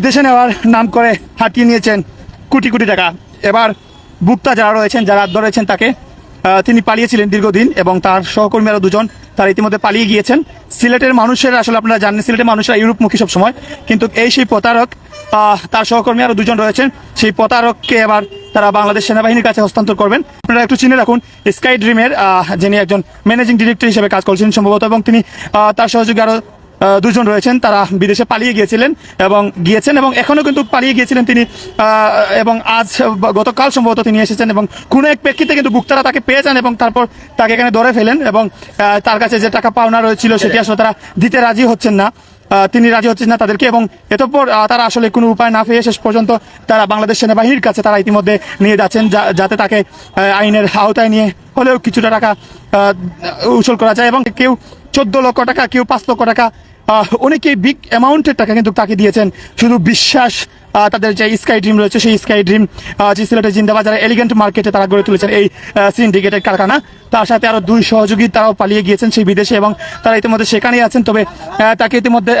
বিদেশে নেওয়ার নাম করে হাতিয়ে নিয়েছেন কোটি কোটি টাকা। এবার বুক্তা যারা রয়েছেন, যারা ধরেছেন তাকে তিনি পালিয়েছিলেন দীর্ঘদিন এবং তার সহকর্মী আরও দুজন তারা ইতিমধ্যে পালিয়ে গিয়েছেন। সিলেটের মানুষের, আসলে আপনারা জানেন, সিলেটের মানুষরা ইউরোপমুখী সব সময় কিন্তু এই সেই প্রতারক তার সহকর্মী আরও দুজন রয়েছেন। সেই প্রতারককে এবার তারা বাংলাদেশ সেনাবাহিনীর কাছে হস্তান্তর করবেন। আপনারা একটু চিনে রাখুন, স্কাই ড্রিমের যিনি একজন ম্যানেজিং ডিরেক্টর হিসেবে কাজ করছেন সম্ভবত, এবং তিনি তার সহযোগী আরও দুজন রয়েছেন, তারা বিদেশে পালিয়ে গিয়েছিলেন এবং গিয়েছেন এবং এখনও কিন্তু পালিয়ে গিয়েছিলেন তিনি এবং আজ গতকাল সম্ভবত তিনি এসেছেন এবং কোনো এক প্রেক্ষিতে কিন্তু বুক্তারা তাকে পেয়ে যান এবং তারপর তাকে এখানে ধরে ফেলেন এবং তার কাছে যে টাকা পাওনা রয়েছিল সেটি আসলে তারা দিতে রাজি হচ্ছেন না। তিনি রাজি হচ্ছেন না তাদেরকে এবং এতপর তারা আসলে কোনো উপায় না পেয়ে শেষ পর্যন্ত তারা বাংলাদেশ সেনাবাহিনীর কাছে তারা ইতিমধ্যে নিয়ে যাচ্ছেন যাতে তাকে আইনের আওতায় নিয়ে হলেও কিছুটা টাকা উসুল করা যায় এবং কেউ চোদ্দ লক্ষ টাকা, কেউ পাঁচ লক্ষ টাকা অনেকেই বিগ অ্যামাউন্টের টাকা কিন্তু তাকে দিয়েছেন। শুধু বিশ্বাস তাদের যে স্কাই ড্রিম রয়েছে, সেই স্কাই ড্রিম যে সিলেটের জিন্দাবাজার এলিগেন্ট মার্কেটে তারা গড়ে তুলেছেন এই সিন্ডিকেটের কারখানা। তার সাথে আরও দুই সহযোগী তারাও পালিয়ে গিয়েছেন সেই বিদেশে এবং তারা ইতিমধ্যে সেখানেই আছেন। তবে তাকে ইতিমধ্যে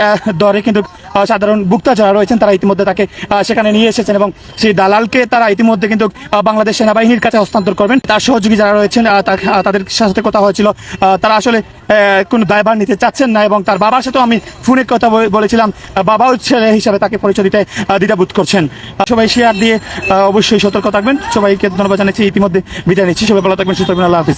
দরে কিন্তু সাধারণ ভুক্তা যারা রয়েছেন, তারা ইতিমধ্যে তাকে সেখানে নিয়ে এসেছেন এবং সেই দালালকে তারা ইতিমধ্যে কিন্তু বাংলাদেশ সেনাবাহিনীর কাছে হস্তান্তর করবেন। তার সহযোগী যারা রয়েছেন তাদের সাথে কথা হয়েছিল তারা আসলে কোনো দায়ভার নিতে চাচ্ছেন না এবং তার বাবার সাথেও আমি ফোনে কথা বলে- বলেছিলাম বাবাও ছেলে হিসাবে তাকে পরিচয় দিতে দ্বিধাবোধ করছেন। সবাই শেয়ার দিয়ে অবশ্যই সতর্ক থাকবেন। সবাইকে ধন্যবাদ জানাচ্ছি, ইতিমধ্যে বিদায় নিচ্ছি। সবাই ভালো থাকবেন, সুস্থ থাকবেন, আল্লাহ হাফিজ।